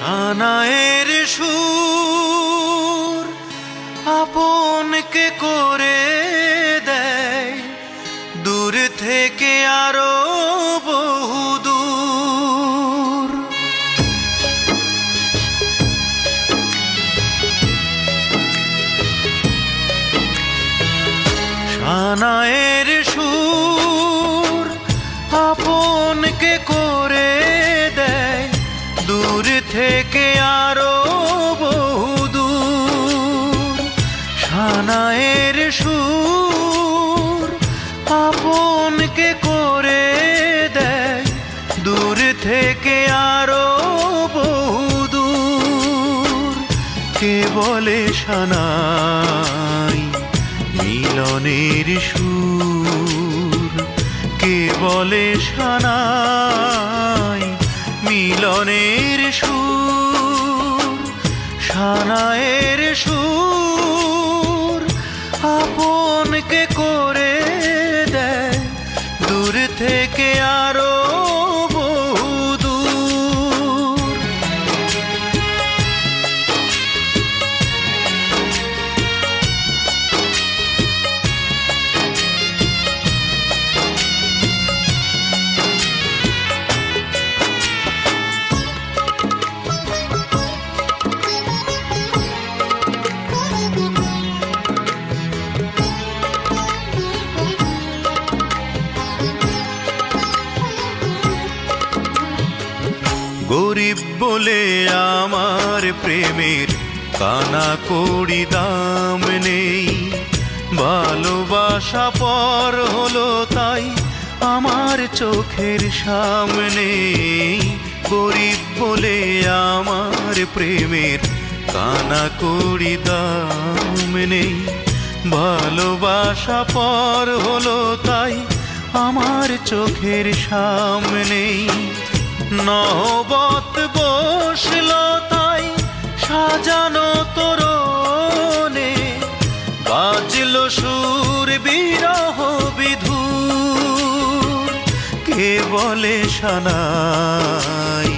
সানায়ের সুর আপনকে করে দেয়। দূর থেকে আরও বহুদূর সানায়ের সুর আপনকে করে দূর থেকে আরও বহুদূর সানায়ের সুর আপনকে করে দেয়। দূর থেকে আরও বহুদূর কে বলে সানাই মিলনের সুর? কে বলে সানাই মিলনের সানায়ের সুর আপনকে করে দেয়। দূর থেকে আরও বলে আমার প্রেমের কানা কড়ি দাম নেই। ভালোবাসা পর হলো তাই আমার চোখের সামনে। গরিব বলে আমার প্রেমের কানা কড়ি দাম নেই। ভালোবাসা পর হলো তাই আমার চোখের সামনেই নহবত বসল তাই সাজানো তোরণে। বাজল সুর বিরহ বিধুর। কে বলে সানাই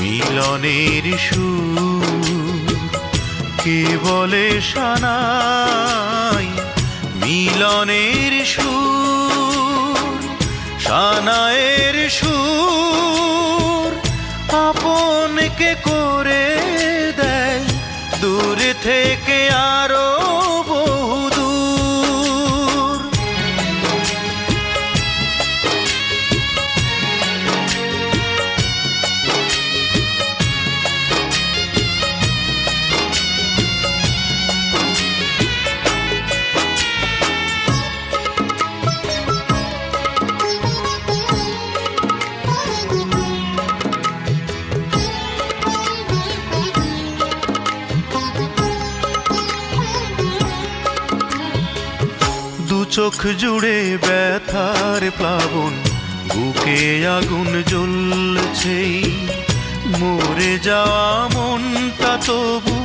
মিলনের সুর। কে বলে সানাই মিলনের সুর। সানায়ের করে দেয়। দূর থেকে আরও চোখ জুড়ে ব্যথার প্লাবন, বুকে আগুন জ্বলছে মরে যাওয়া মনটা তবু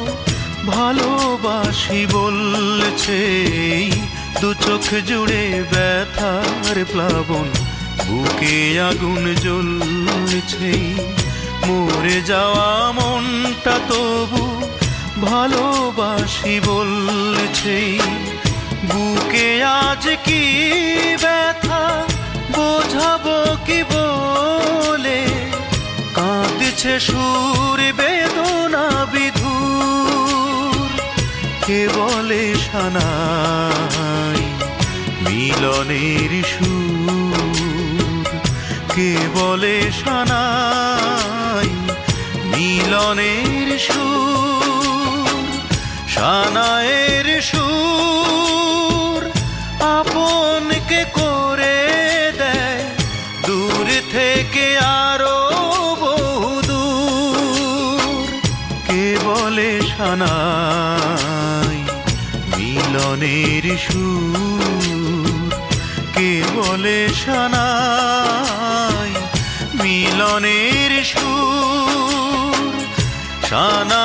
ভালোবাসি বলছে দু চোখ জুড়ে ব্যথার প্লাবন, বুকে আগুন জ্বলছে মরে যাওয়া মনটা তবু ভালোবাসি বলছে বুকে আজ কি ব্যথা? বোঝাবো কি বলে? কাঁদছে সুর বেদনা বিধুর। কে বলে সানাই মিলনের সুর? কে বলে সানাই মিলনের সুর? সানায়ের সুর সানাই মিলনের সুর কে বলে সানাই? মিলনের সুর সানায়ের